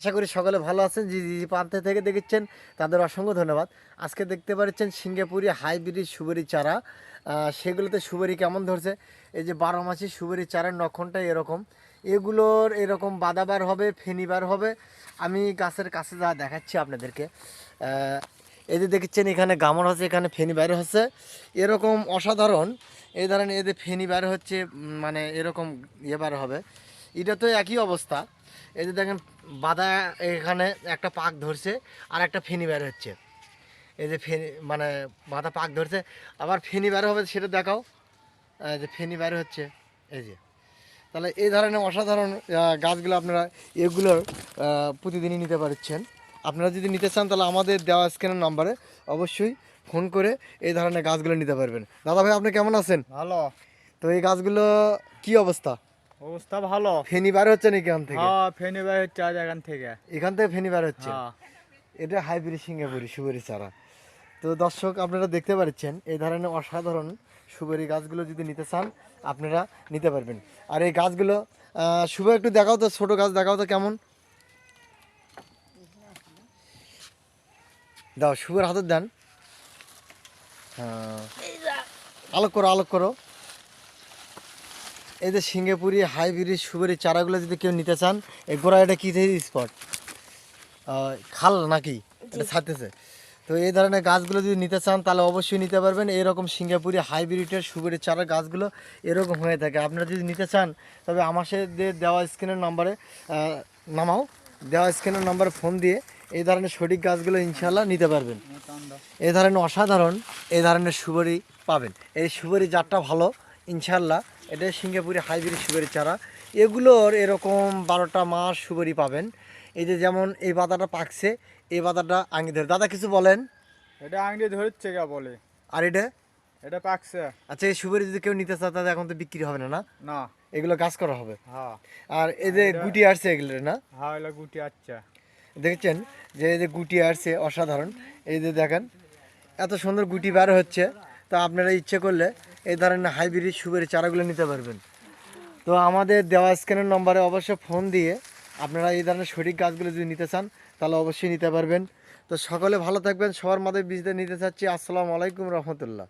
আশা করি সকলে ভালো আছেন যে যে প্রান্তে থেকে দেখেছেন। তাদের অসংখ্য ধন্যবাদ। আজকে দেখতে পাচ্ছেন সিঙ্গাপুরি হাইব্রিড সুবেরি চারা। সেগুলোতে সুবেরি কেমন ধরছে? এই যে বারো মাসি সুবেরি চারার নখনটা এরকম। এগুলোর এরকম বাদাবার হবে ফেনিবার হবে। আমি গাছের কাছে যা দেখাচ্ছি আপনাদেরকে। এই যে দেখছেন এখানে গামর হচ্ছে, এখানে ফেনি বাইরে হচ্ছে। এরকম অসাধারণ। এই ধরেন এদের ফেনি হচ্ছে মানে এরকম ইয়ে বার হবে। এটা তো একই অবস্থা। এই যে দেখেন বাদা এখানে একটা পাক ধরছে আর একটা ফেনি বের হচ্ছে। এই যে ফেনি মানে বাদা পাক ধরছে আবার ফেনি বের হবে সেটা দেখাও। এই যে ফেনি বের হচ্ছে এই যে। তাহলে এই ধরনের অসাধারণ গাছগুলো আপনারা এগুলোর প্রতিদিনই নিতে পারছেন। আপনারা যদি নিতে চান তাহলে আমাদের দেওয়া স্ক্যানের নাম্বারে অবশ্যই ফোন করে এই ধরনের গাছগুলো নিতে পারবেন। দাদা ভাই আপনি কেমন আছেন? ভালো। তো এই গাছগুলো কি অবস্থা? অবস্থা ভালো। ফেনি বার হচ্ছে নাকি এখান থেকে? হ্যাঁ ফেনি ভাই হচ্ছে আজ এখান থেকে। এখান থেকে ফেনি বার হচ্ছে? হ্যাঁ। এটা হাইব্রিড সিঙ্গাপুরি সুবেরি চারা। তো দর্শক আপনারা দেখতে পাচ্ছেন এই ধরনের অসাধারণ সুবেরি গাছগুলো যদি নিতে চান আপনারা নিতে পারবেন। আর এই গাছগুলো শুভ একটু দেখাও তো ছোট গাছ দেখাও তো কেমন। দাও শুভের হাতের দেন। হ্যাঁ। আলোক করো আলোক করো। এই যে সিঙ্গাপুরি হাইব্রিড সুবেরি চারাগুলো যদি কেউ নিতে চান এই গোড়া এটা কী স্পট? খাল নাকি? এটা ছাড়তেছে। তো এই ধরনের গাছগুলো যদি নিতে চান তাহলে অবশ্যই নিতে পারবেন। এরকম সিঙ্গাপুরি হাইব্রিডের সুগেরের চারা গাছগুলো এরকম হয়ে থাকে। আপনারা যদি নিতে চান তবে আমার সাথে দেওয়া স্ক্রিনের নম্বরে নামাও। দেওয়া স্ক্রিনের নম্বরে ফোন দিয়ে এই ধরনের সঠিক গাছগুলো ইনশাল্লাহ নিতে পারবেন। এই ধরনের অসাধারণ এই ধরনের সুবরি পাবেন। এই সুবরি জাতটা ভালো ইনশাল্লাহ এটা সিঙ্গাপুরি হাইব্রিড সুবরি চারা। এগুলোর এরকম বারোটা মাস সুবরি পাবেন। এই যে যেমন এই পাতাটা পাকছে এই পাতাটা আঙি ধরে। দাদা কিছু বলেন? এটা আংটি ধরছে কে বলে। আর এটা? এটা পাকছে। আচ্ছা এই সুবরি যদি কেউ নিতে চায় তাহলে এখন তো বিক্রি হবে না না? না। এগুলো গাছ করা হবে? হ্যাঁ। আর এই যে গুটি আসছে এগুলো না? হ্যাঁ এগুলো গুটি আচ্ছা দেখেছেন যে এই যে গুটি আসছে অসাধারণ। এই যে দেখেন এত সুন্দর গুটি বার হচ্ছে। তা আপনারা ইচ্ছে করলে এই ধরনের হাইব্রিড সুবের চারাগুলো নিতে পারবেন। তো আমাদের দেওয়া স্ক্যানের নম্বরে অবশ্যই ফোন দিয়ে আপনারা এই ধরনের সঠিক গাছগুলো যদি নিতে চান, তাহলে অবশ্যই নিতে পারবেন। তো সকলে ভালো থাকবেন, সবার মাঝে বীজটা নিতে চাচ্ছি। আসসালামু আলাইকুম রহমতুল্লাহ।